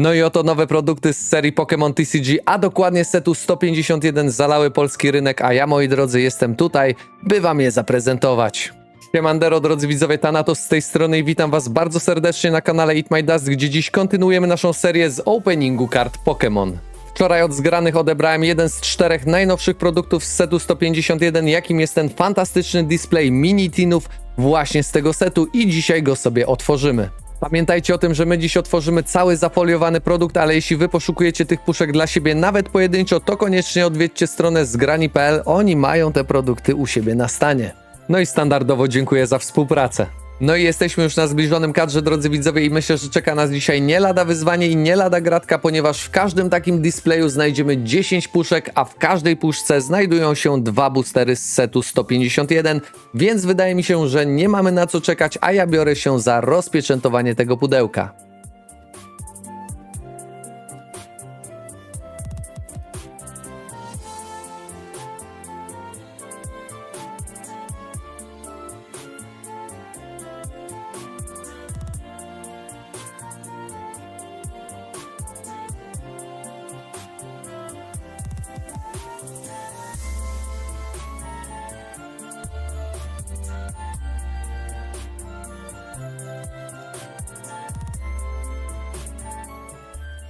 No i oto nowe produkty z serii Pokémon TCG, a dokładnie setu 151 zalały polski rynek, a ja moi drodzy jestem tutaj, by wam je zaprezentować. Siemandero, drodzy widzowie, Thanatos z tej strony i witam was bardzo serdecznie na kanale Eat My Dust, gdzie dziś kontynuujemy naszą serię z openingu kart Pokémon. Wczoraj od zgranych odebrałem jeden z czterech najnowszych produktów z setu 151, jakim jest ten fantastyczny display mini tinów właśnie z tego setu i dzisiaj go sobie otworzymy. Pamiętajcie o tym, że my dziś otworzymy cały zafoliowany produkt, ale jeśli wy poszukujecie tych puszek dla siebie nawet pojedynczo, to koniecznie odwiedźcie stronę zgrani.pl, oni mają te produkty u siebie na stanie. No i standardowo dziękuję za współpracę. No i jesteśmy już na zbliżonym kadrze, drodzy widzowie, i myślę, że czeka nas dzisiaj nie lada wyzwanie i nie lada gratka, ponieważ w każdym takim displayu znajdziemy 10 puszek, a w każdej puszce znajdują się dwa boostery z setu 151, więc wydaje mi się, że nie mamy na co czekać, a ja biorę się za rozpieczętowanie tego pudełka.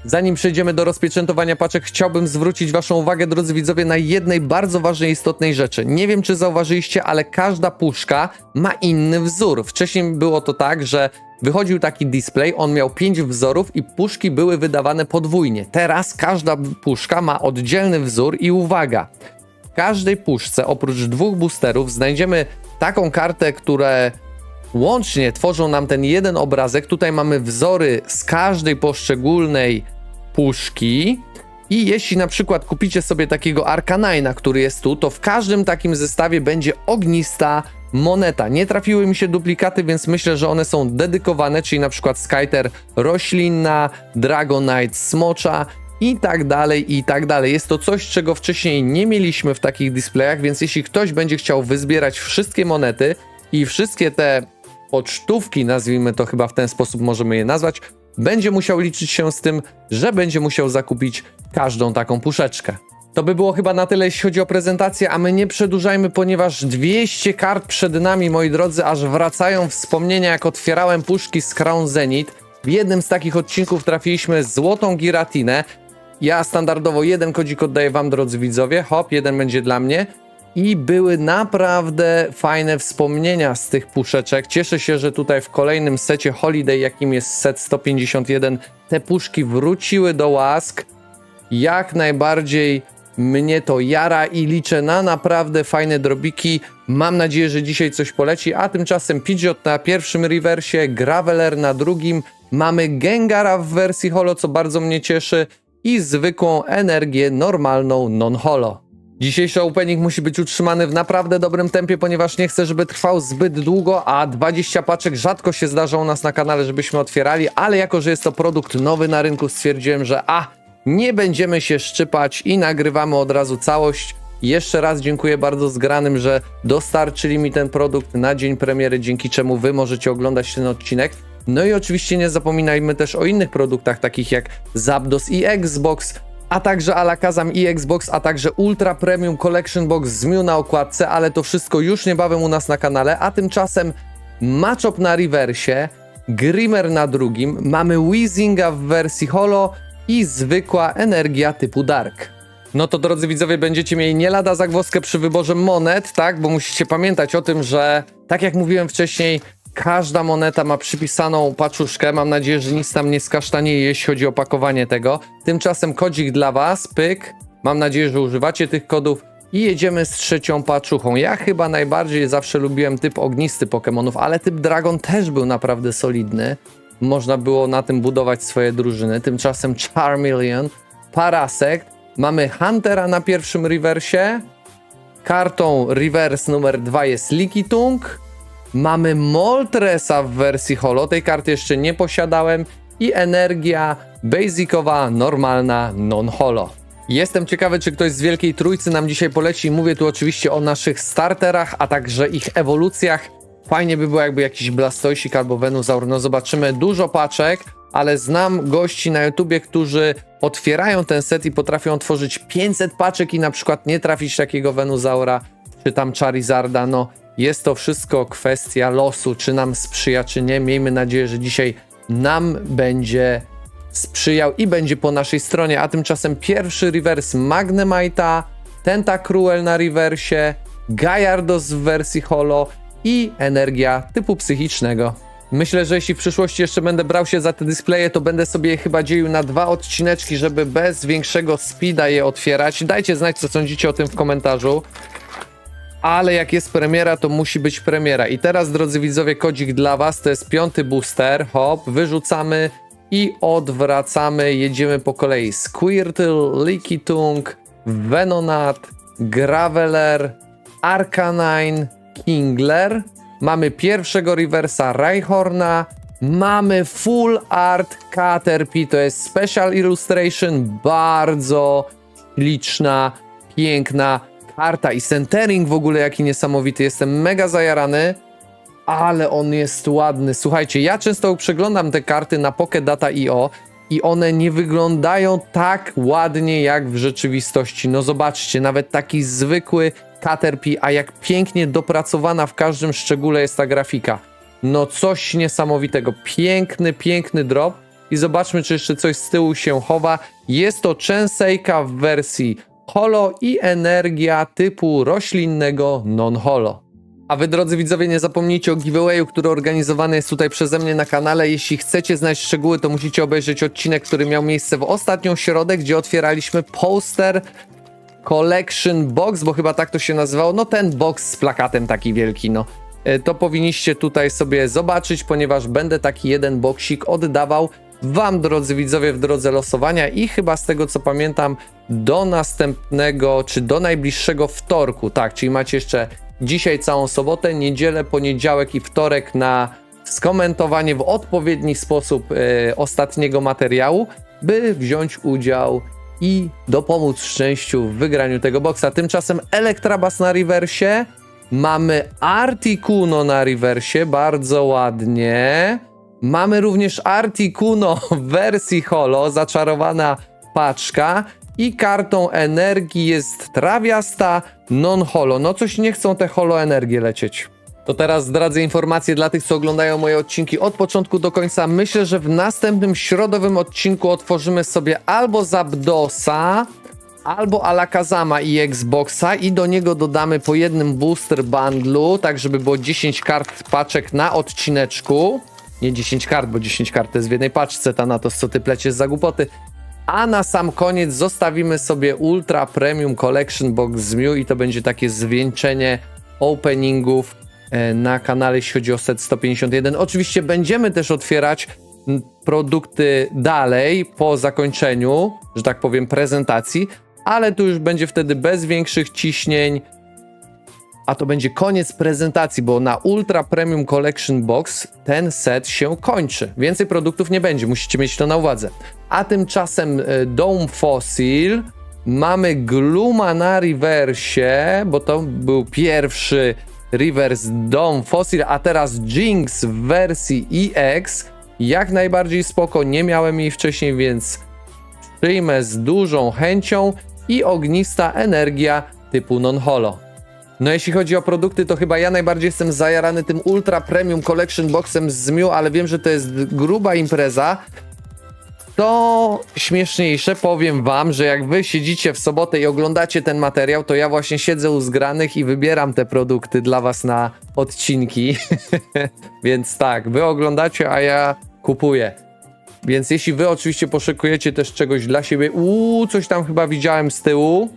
Zanim przejdziemy do rozpieczętowania paczek, chciałbym zwrócić Waszą uwagę, drodzy widzowie, na jednej bardzo ważnej, istotnej rzeczy. Nie wiem, czy zauważyliście, ale każda puszka ma inny wzór. Wcześniej było to tak, że wychodził taki display, on miał 5 wzorów i puszki były wydawane podwójnie. Teraz każda puszka ma oddzielny wzór i uwaga, w każdej puszce oprócz dwóch boosterów znajdziemy taką kartę, które łącznie tworzą nam ten jeden obrazek. Tutaj mamy wzory z każdej poszczególnej puszki. I jeśli na przykład kupicie sobie takiego Arcanina, który jest tu, to w każdym takim zestawie będzie ognista moneta. Nie trafiły mi się duplikaty, więc myślę, że one są dedykowane, czyli na przykład Skyter roślinna, Dragonite smocza i tak dalej, i tak dalej. Jest to coś, czego wcześniej nie mieliśmy w takich displayach, więc jeśli ktoś będzie chciał wyzbierać wszystkie monety i wszystkie te pocztówki, nazwijmy to chyba w ten sposób możemy je nazwać, będzie musiał liczyć się z tym, że będzie musiał zakupić każdą taką puszeczkę. To by było chyba na tyle, jeśli chodzi o prezentację, a my nie przedłużajmy, ponieważ 200 kart przed nami, moi drodzy, aż wracają wspomnienia, jak otwierałem puszki z Crown Zenith. W jednym z takich odcinków trafiliśmy złotą giratinę. Ja standardowo jeden kodzik oddaję wam, drodzy widzowie. Hop, jeden będzie dla mnie. I były naprawdę fajne wspomnienia z tych puszeczek. Cieszę się, że tutaj w kolejnym secie Holiday, jakim jest set 151, te puszki wróciły do łask. Jak najbardziej mnie to jara i liczę na naprawdę fajne drobiki. Mam nadzieję, że dzisiaj coś poleci, a tymczasem Pidgeot na pierwszym rewersie, Graveler na drugim. Mamy Gengara w wersji holo, co bardzo mnie cieszy i zwykłą energię normalną non-holo. Dzisiejszy opening musi być utrzymany w naprawdę dobrym tempie, ponieważ nie chcę, żeby trwał zbyt długo, a 20 paczek rzadko się zdarza u nas na kanale, żebyśmy otwierali, ale jako, że jest to produkt nowy na rynku, stwierdziłem, że a, nie będziemy się szczypać i nagrywamy od razu całość. Jeszcze raz dziękuję bardzo zgranym, że dostarczyli mi ten produkt na dzień premiery, dzięki czemu wy możecie oglądać ten odcinek. No i oczywiście nie zapominajmy też o innych produktach, takich jak Zapdos i Xbox, a także Alakazam i Xbox, a także Ultra Premium Collection Box z Mew na okładce, ale to wszystko już niebawem u nas na kanale, a tymczasem Matchup na rewersie, Grimmer na drugim, mamy Weezinga w wersji holo i zwykła energia typu Dark. No to drodzy widzowie, będziecie mieli nie lada zagwozdkę przy wyborze monet, tak? Bo musicie pamiętać o tym, że tak jak mówiłem wcześniej, każda moneta ma przypisaną paczuszkę. Mam nadzieję, że nic tam nie skasztanieje, jeśli chodzi o pakowanie tego. Tymczasem kodzik dla was, pyk. Mam nadzieję, że używacie tych kodów. I jedziemy z trzecią paczuchą. Ja chyba najbardziej zawsze lubiłem typ ognisty Pokémonów, ale typ Dragon też był naprawdę solidny. Można było na tym budować swoje drużyny. Tymczasem Charmeleon, Parasect. Mamy Huntera na pierwszym rewersie. Kartą reverse numer 2 jest Lickitung. Mamy Moltresa w wersji holo. Tej karty jeszcze nie posiadałem. I energia basicowa, normalna, non-holo. Jestem ciekawy, czy ktoś z Wielkiej Trójcy nam dzisiaj poleci. Mówię tu oczywiście o naszych starterach, a także ich ewolucjach. Fajnie by było jakby jakiś Blastoisik albo Venusaur. No zobaczymy. Dużo paczek. ale znam gości na YouTubie, którzy otwierają ten set i potrafią otworzyć 500 paczek i na przykład nie trafić takiego Venusaura czy tam Charizarda. No, jest to wszystko kwestia losu, czy nam sprzyja, czy nie. Miejmy nadzieję, że dzisiaj nam będzie sprzyjał i będzie po naszej stronie. A tymczasem pierwszy reverse Magnemite'a, Tentacruel na rewersie, Gallardos w wersji holo i energia typu psychicznego. Myślę, że jeśli w przyszłości jeszcze będę brał się za te displeje, to będę sobie chyba dzielił na dwa odcineczki, żeby bez większego speeda je otwierać. Dajcie znać, co sądzicie o tym w komentarzu. Ale jak jest premiera, to musi być premiera. I teraz, drodzy widzowie, kodzik dla was, to jest piąty booster. Hop, wyrzucamy i odwracamy. Jedziemy po kolei. Squirtle, Tongue, Venonat, Graveler, Arcanine, Kingler. Mamy pierwszego reversa Rhyhorna. Mamy full art Caterpie, to jest special illustration, bardzo liczna, piękna karta i centering w ogóle jaki niesamowity. Jestem mega zajarany, ale on jest ładny. Słuchajcie, ja często przeglądam te karty na PokéData.io i one nie wyglądają tak ładnie jak w rzeczywistości. No zobaczcie, nawet taki zwykły Caterpie, a jak pięknie dopracowana w każdym szczególe jest ta grafika. No coś niesamowitego. Piękny, piękny drop. I zobaczmy, czy jeszcze coś z tyłu się chowa. Jest to Chensei'ka w wersji holo i energia typu roślinnego non-holo. A wy, drodzy widzowie, nie zapomnijcie o giveawayu, który organizowany jest tutaj przeze mnie na kanale. Jeśli chcecie znać szczegóły, to musicie obejrzeć odcinek, który miał miejsce w ostatnią środę, gdzie otwieraliśmy poster Collection Box, bo chyba tak to się nazywało. No ten box z plakatem taki wielki, no. E, To powinniście tutaj sobie zobaczyć, ponieważ będę taki jeden boksik oddawał wam, drodzy widzowie, w drodze losowania i chyba z tego co pamiętam do następnego, czy do najbliższego wtorku, tak, czyli macie jeszcze dzisiaj całą sobotę, niedzielę, poniedziałek i wtorek na skomentowanie w odpowiedni sposób e, ostatniego materiału, by wziąć udział i dopomóc szczęściu w wygraniu tego boksa. Tymczasem Elektrabas na rewersie, mamy Articuno na rewersie, bardzo ładnie. Mamy również Articuno w wersji holo, zaczarowana paczka i kartą energii jest trawiasta non-holo. No coś nie chcą te holo energie lecieć. To teraz zdradzę informacje dla tych, co oglądają moje odcinki od początku do końca. Myślę, że w następnym środowym odcinku otworzymy sobie albo Zapdosa, albo Alakazama i Xboxa i do niego dodamy po jednym booster bundlu, tak żeby było 10 kart paczek na odcineczku. Nie 10 kart, bo 10 kart to jest w jednej paczce, ta na to, co ty pleciesz za głupoty. A na sam koniec zostawimy sobie Ultra Premium Collection Box z Mew i to będzie takie zwieńczenie openingów e, na kanale, jeśli chodzi o set 151. Oczywiście będziemy też otwierać produkty dalej po zakończeniu, że tak powiem, prezentacji, ale tu już będzie wtedy bez większych ciśnień. A to będzie koniec prezentacji, bo na Ultra Premium Collection Box ten set się kończy. Więcej produktów nie będzie, musicie mieć to na uwadze. A tymczasem e, Dome Fossil, mamy Gluma na rewersie, bo to był pierwszy reverse Dome Fossil, a teraz Jinx w wersji EX. Jak najbardziej spoko, nie miałem jej wcześniej, więc przyjmę z dużą chęcią i ognista energia typu non-holo. No jeśli chodzi o produkty, to chyba ja najbardziej jestem zajarany tym Ultra Premium Collection Boxem z Mew, ale wiem, że to jest gruba impreza. To śmieszniejsze, powiem wam, że jak wy siedzicie w sobotę i oglądacie ten materiał, to ja właśnie siedzę u zgranych i wybieram te produkty dla was na odcinki. Więc tak, wy oglądacie, a ja kupuję. Więc jeśli wy oczywiście poszukujecie też czegoś dla siebie, uuu, coś tam chyba widziałem z tyłu,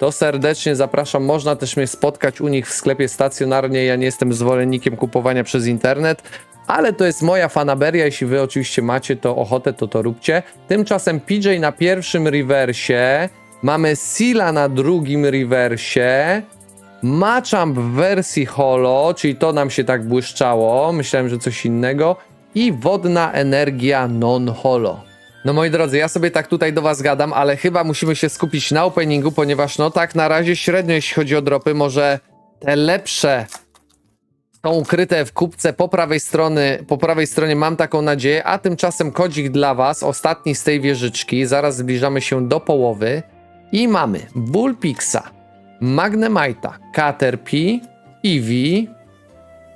to serdecznie zapraszam. Można też mnie spotkać u nich w sklepie stacjonarnie. Ja nie jestem zwolennikiem kupowania przez internet, ale to jest moja fanaberia. Jeśli wy oczywiście macie to ochotę, to to róbcie. Tymczasem PJ na pierwszym rewersie, mamy Sila na drugim rewersie, Machamp w wersji holo, czyli to nam się tak błyszczało. Myślałem, że coś innego. I wodna energia non-holo. No moi drodzy, ja sobie tak tutaj do was gadam, ale chyba musimy się skupić na openingu, ponieważ no tak na razie średnio jeśli chodzi o dropy, może te lepsze są ukryte w kubce po prawej strony, po prawej stronie mam taką nadzieję, a tymczasem kodzik dla was, ostatni z tej wieżyczki, zaraz zbliżamy się do połowy. I mamy Bullpixa, Magnemite'a, Caterpie, Eevee,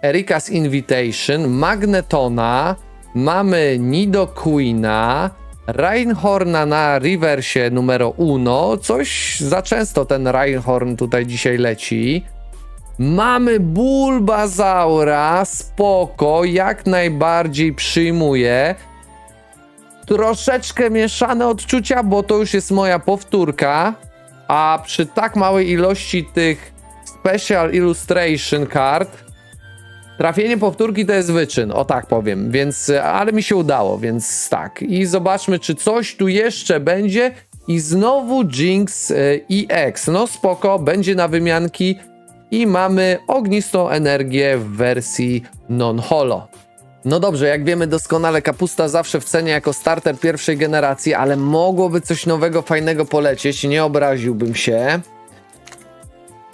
Erika's Invitation, Magnetona, mamy Nidoqueena, Reinhorna na reversie numero uno, coś za często ten Reinhorn tutaj dzisiaj leci. Mamy Bulbazaura, spoko, jak najbardziej przyjmuję. Troszeczkę mieszane odczucia, bo to już jest moja powtórka, a przy tak małej ilości tych Special Illustration Card Trafienie powtórki to jest wyczyn, o tak powiem, więc, ale mi się udało, więc tak. I zobaczmy, czy coś tu jeszcze będzie. I znowu Jinx EX. No spoko, będzie na wymianki. I mamy ognistą energię w wersji non-holo. No dobrze, jak wiemy doskonale, kapusta zawsze w cenie jako starter pierwszej generacji, ale mogłoby coś nowego, fajnego polecieć, nie obraziłbym się.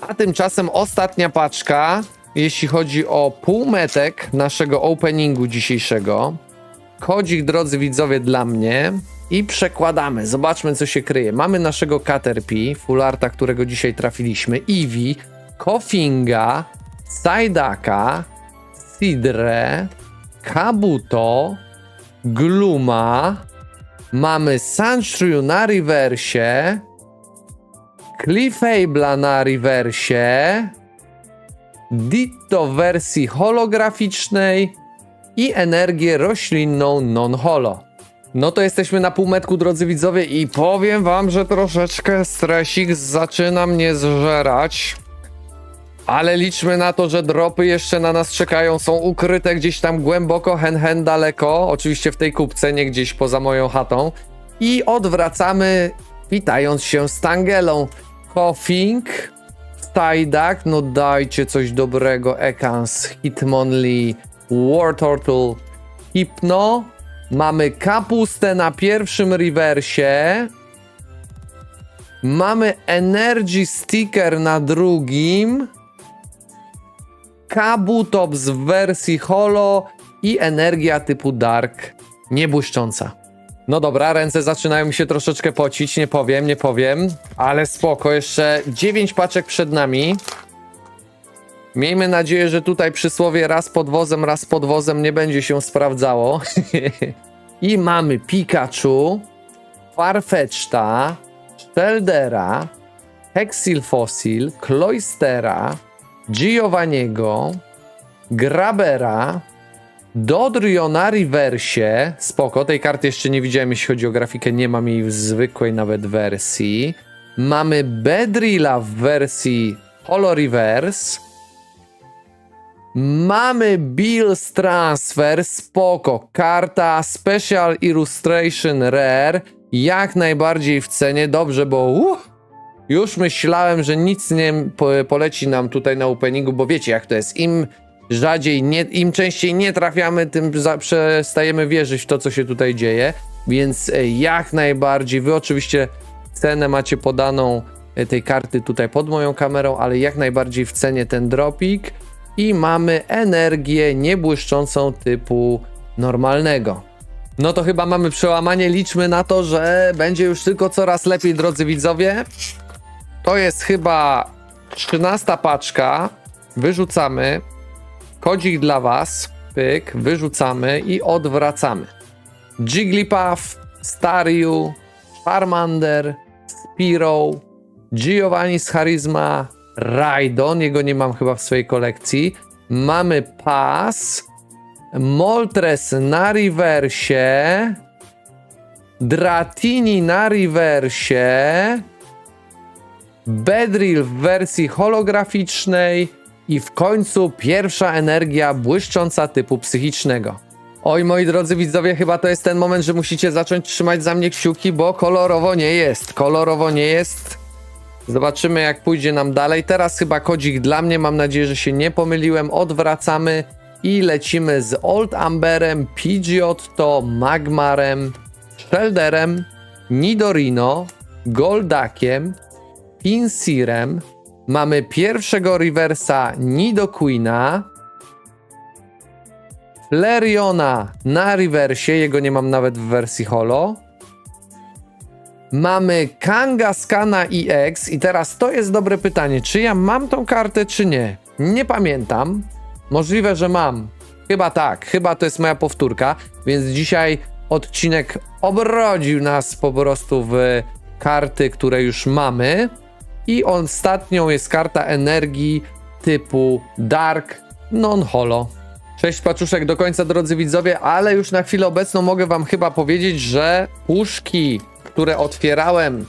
A tymczasem ostatnia paczka, jeśli chodzi o półmetek naszego openingu dzisiejszego. Kodzik, drodzy widzowie, dla mnie. I przekładamy. Zobaczmy, co się kryje. Mamy naszego Caterpie, Fullarta, którego dzisiaj trafiliśmy, Eevee, Kofinga, Sajdaka, Sidre, Kabuto, Gluma, mamy Sandshrew na reversie, Clefable'a na reversie, Ditto wersji holograficznej i energię roślinną non-holo. No to jesteśmy na półmetku, drodzy widzowie, i powiem wam, że troszeczkę stresik zaczyna mnie zżerać. Ale liczmy na to, że dropy jeszcze na nas czekają, są ukryte gdzieś tam głęboko, hen hen daleko, oczywiście w tej kubce, nie gdzieś poza moją chatą. I odwracamy, witając się z Tangelą. Coughing, Psyduck, no dajcie coś dobrego, Ekans, Hitmonlee, War Turtle, Hypno. Mamy kapustę na pierwszym rewersie. Mamy Energy Sticker na drugim. Kabutops w wersji holo i energia typu dark, niebłyszcząca. No dobra, ręce zaczynają mi się troszeczkę pocić, nie powiem, nie powiem, ale spoko, jeszcze 9 paczek przed nami. Miejmy nadzieję, że tutaj przysłowie raz pod wozem, raz pod wozem nie będzie się sprawdzało. I mamy Pikachu, Farfetch'ta, Sheldera, Hexil Fossil, Cloystera, Giovanniego, Grabera, Dodrio na reversie. Spoko, tej karty jeszcze nie widziałem, jeśli chodzi o grafikę, nie mam jej w zwykłej nawet wersji. Mamy Bedrilla w wersji Holo Reverse. Mamy Bills Transfer, spoko. Karta Special Illustration Rare, jak najbardziej w cenie, dobrze, bo uh, już myślałem, że nic nie po, poleci nam tutaj na openingu, bo wiecie jak to jest, im rzadziej, nie, im częściej nie trafiamy, tym za, przestajemy wierzyć w to, co się tutaj dzieje, więc e, jak najbardziej, wy oczywiście cenę macie podaną e, tej karty tutaj pod moją kamerą, ale jak najbardziej w cenie ten dropik i mamy energię niebłyszczącą typu normalnego. No to chyba mamy przełamanie, liczmy na to, że będzie już tylko coraz lepiej, drodzy widzowie. To jest chyba 13 paczka. Wyrzucamy. Kodzik dla Was. Pyk, wyrzucamy i odwracamy. Jigglypuff, Staryu, Charmander, Spiro, Giovanni z Charisma, Raidon, jego nie mam chyba w swojej kolekcji. Mamy Pas, Moltres na reversie, Dratini na reversie, Bedrill w wersji holograficznej i w końcu pierwsza energia błyszcząca typu psychicznego. Oj, moi drodzy widzowie, chyba to jest ten moment, że musicie zacząć trzymać za mnie kciuki, bo kolorowo nie jest. Kolorowo nie jest. Zobaczymy, jak pójdzie nam dalej. Teraz chyba kodzik dla mnie. Mam nadzieję, że się nie pomyliłem. Odwracamy i lecimy z Old Amberem, Pidgeotto, Magmarem, Shelderem, Nidorino, Goldakiem, Pinsirem. Mamy pierwszego reversa Nidoqueena, Flareona na rewersie, jego nie mam nawet w wersji holo. Mamy Kangaskana EX i teraz to jest dobre pytanie, czy ja mam tą kartę, czy nie? Nie pamiętam. Możliwe, że mam. Chyba tak, chyba to jest moja powtórka, więc dzisiaj odcinek obrodził nas po prostu w karty, które już mamy. I ostatnią jest karta energii typu Dark Non-Holo. Cześć paczuszek do końca drodzy widzowie, ale już na chwilę obecną mogę wam chyba powiedzieć, że puszki, które otwierałem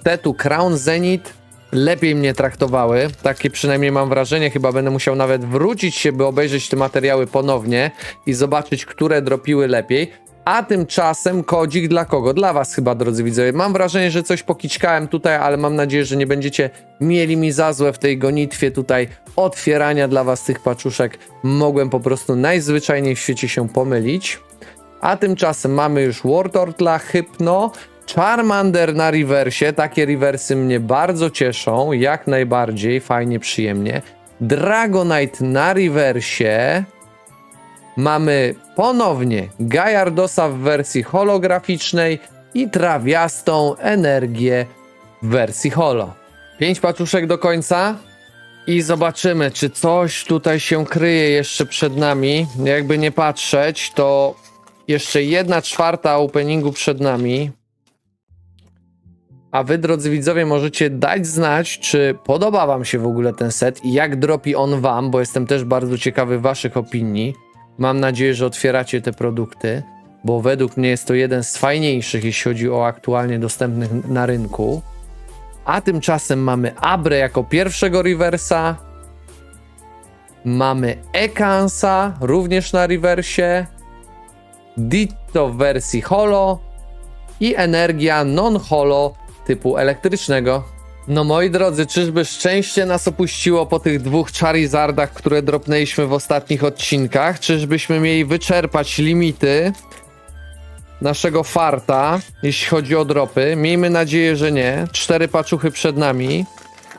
z setu Crown Zenith lepiej mnie traktowały. Takie przynajmniej mam wrażenie, chyba będę musiał nawet wrócić się, by obejrzeć te materiały ponownie i zobaczyć, które dropiły lepiej. A tymczasem kodzik dla kogo? Dla was chyba, drodzy widzowie. Mam wrażenie, że coś pokiczkałem tutaj, ale mam nadzieję, że nie będziecie mieli mi za złe w tej gonitwie tutaj otwierania dla was tych paczuszek. Mogłem po prostu najzwyczajniej w świecie się pomylić. A tymczasem mamy już Wartortla, Hypno, Charmander na rewersie. Takie rewersy mnie bardzo cieszą, jak najbardziej, fajnie, przyjemnie. Dragonite na rewersie. Mamy ponownie Gajardosa w wersji holograficznej i trawiastą energię w wersji holo. Pięć paczuszek do końca i zobaczymy, czy coś tutaj się kryje jeszcze przed nami. Jakby nie patrzeć, to jeszcze jedna czwarta openingu przed nami. A wy, drodzy widzowie, możecie dać znać, czy podoba wam się w ogóle ten set i jak dropi on wam, bo jestem też bardzo ciekawy waszych opinii. Mam nadzieję, że otwieracie te produkty, bo według mnie jest to jeden z fajniejszych, jeśli chodzi o aktualnie dostępnych na rynku. A tymczasem mamy Abre jako pierwszego reversa. Mamy Ekansa również na reversie. Ditto w wersji holo i energia non-holo typu elektrycznego. No moi drodzy, czyżby szczęście nas opuściło po tych dwóch Charizardach, które dropnęliśmy w ostatnich odcinkach? Czyżbyśmy mieli wyczerpać limity naszego farta, jeśli chodzi o dropy? Miejmy nadzieję, że nie. Cztery paczuchy przed nami.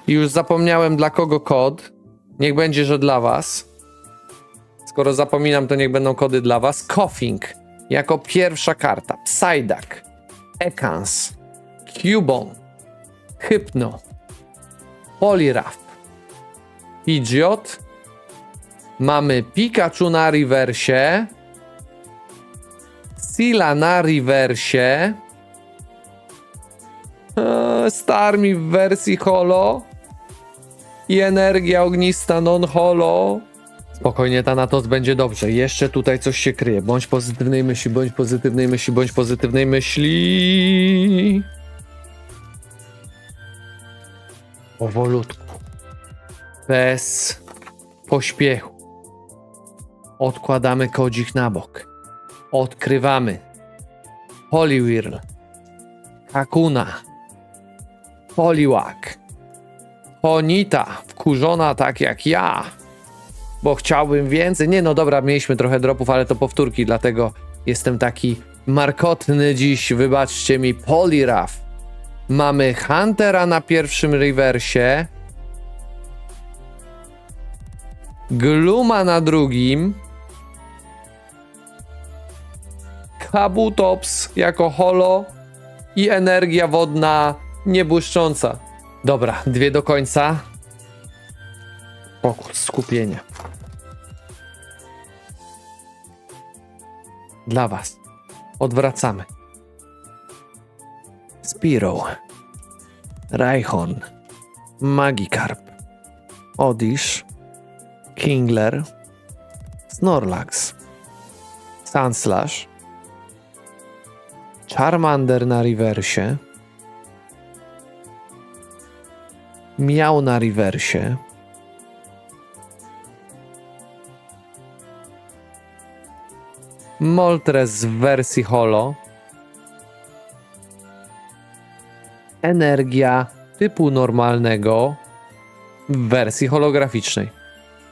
I już zapomniałem dla kogo kod. Niech będzie, że dla was. Skoro zapominam, to niech będą kody dla was. Coughing jako pierwsza karta. Psyduck, Ekans, Cubone, Hypno, Poliwrath, Pidgeot. Mamy Pikachu na rewersie. Sila na rewersie. Eee, Starmie w wersji holo. I energia ognista non-holo. Spokojnie, Thanatos, będzie dobrze. Jeszcze tutaj coś się kryje. Bądź pozytywnej myśli, bądź pozytywnej myśli, bądź pozytywnej myśli. Powolutku. Bez pośpiechu. Odkładamy kodzik na bok. Odkrywamy. Poliwhirl. Hakuna. Poliwag. Ponita. Wkurzona tak jak ja bo chciałbym więcej. Nie, no dobra, mieliśmy trochę dropów, ale to powtórki, dlatego jestem taki markotny dziś. Wybaczcie mi, Poliwrath. Mamy Huntera na pierwszym rewersie. Gluma na drugim. Kabutops jako holo i energia wodna niebłyszcząca. Dobra, dwie do końca. Fokus, skupienie. Dla Was. Odwracamy. Spiro, Raichon, Magikarp, Odish, Kingler, Snorlax, Sunslash, Charmander na rewersie, Miał na rewersie, Moltres w wersji holo, Energia typu normalnego w wersji holograficznej.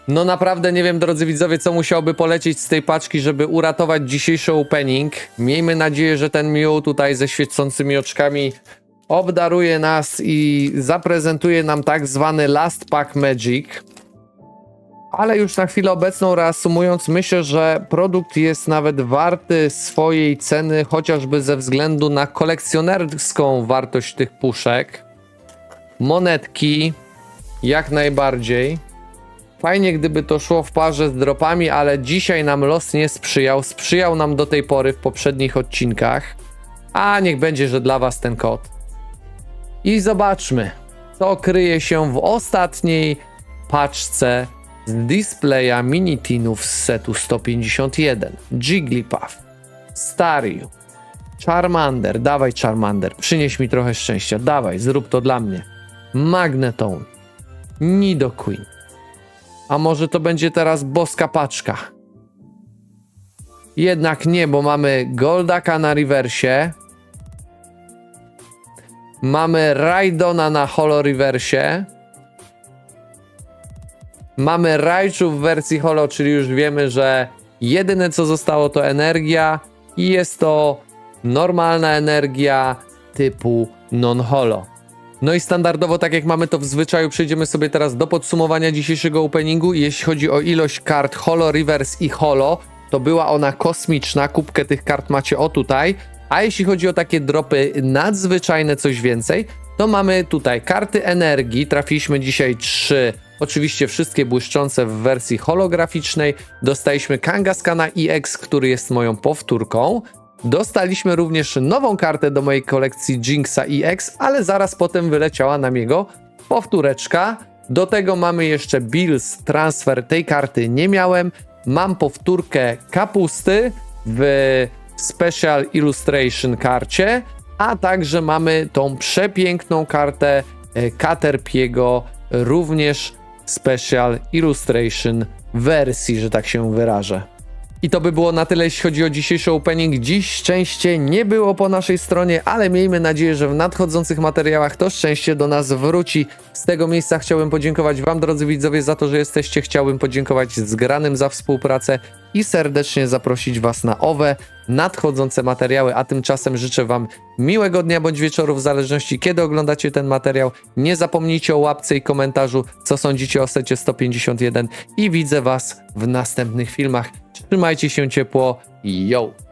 No naprawdę nie wiem, drodzy widzowie, co musiałoby polecieć z tej paczki, żeby uratować dzisiejszy opening. Miejmy nadzieję, że ten Mew tutaj ze świecącymi oczkami obdaruje nas i zaprezentuje nam tak zwany Last Pack Magic. Ale już na chwilę obecną reasumując, myślę, że produkt jest nawet warty swojej ceny, chociażby ze względu na kolekcjonerską wartość tych puszek. Monetki, jak najbardziej. Fajnie, gdyby to szło w parze z dropami, ale dzisiaj nam los nie sprzyjał. Sprzyjał nam do tej pory w poprzednich odcinkach. A niech będzie, że dla Was ten kod. I zobaczmy, co kryje się w ostatniej paczce z displaya mini-tinów z setu 151. Jigglypuff, Staryu, Charmander, dawaj Charmander, przynieś mi trochę szczęścia, dawaj, zrób to dla mnie. Magnetone, Nidoqueen. A może to będzie teraz boska paczka? Jednak nie, bo mamy Goldaka na rewersie. Mamy Raidona na Holo Reversie. Mamy Raichu w wersji Holo, czyli już wiemy, że jedyne co zostało to energia i jest to normalna energia typu non-holo. No i standardowo, tak jak mamy to w zwyczaju, przejdziemy sobie teraz do podsumowania dzisiejszego openingu. Jeśli chodzi o ilość kart Holo Reverse i Holo, to była ona kosmiczna. Kubkę tych kart macie o tutaj. A jeśli chodzi o takie dropy nadzwyczajne, coś więcej, to mamy tutaj karty energii. Trafiliśmy dzisiaj trzy. Oczywiście wszystkie błyszczące w wersji holograficznej. Dostaliśmy Kangaskana EX, który jest moją powtórką. Dostaliśmy również nową kartę do mojej kolekcji Jinxa EX, ale zaraz potem wyleciała nam jego powtóreczka. Do tego mamy jeszcze Bills transfer, tej karty nie miałem. Mam powtórkę kapusty w Special Illustration karcie, a także mamy tą przepiękną kartę e, Caterpiego, również Special Illustration wersji, że tak się wyrażę. I to by było na tyle, jeśli chodzi o dzisiejszy opening. Dziś szczęście nie było po naszej stronie, ale miejmy nadzieję, że w nadchodzących materiałach to szczęście do nas wróci. Z tego miejsca chciałbym podziękować Wam, drodzy widzowie, za to, że jesteście. Chciałbym podziękować zgranym za współpracę i serdecznie zaprosić Was na owe nadchodzące materiały. A tymczasem życzę Wam miłego dnia bądź wieczoru, w zależności kiedy oglądacie ten materiał. Nie zapomnijcie o łapce i komentarzu, co sądzicie o secie 151 i widzę Was w następnych filmach. Trzymajcie się ciepło. Yo!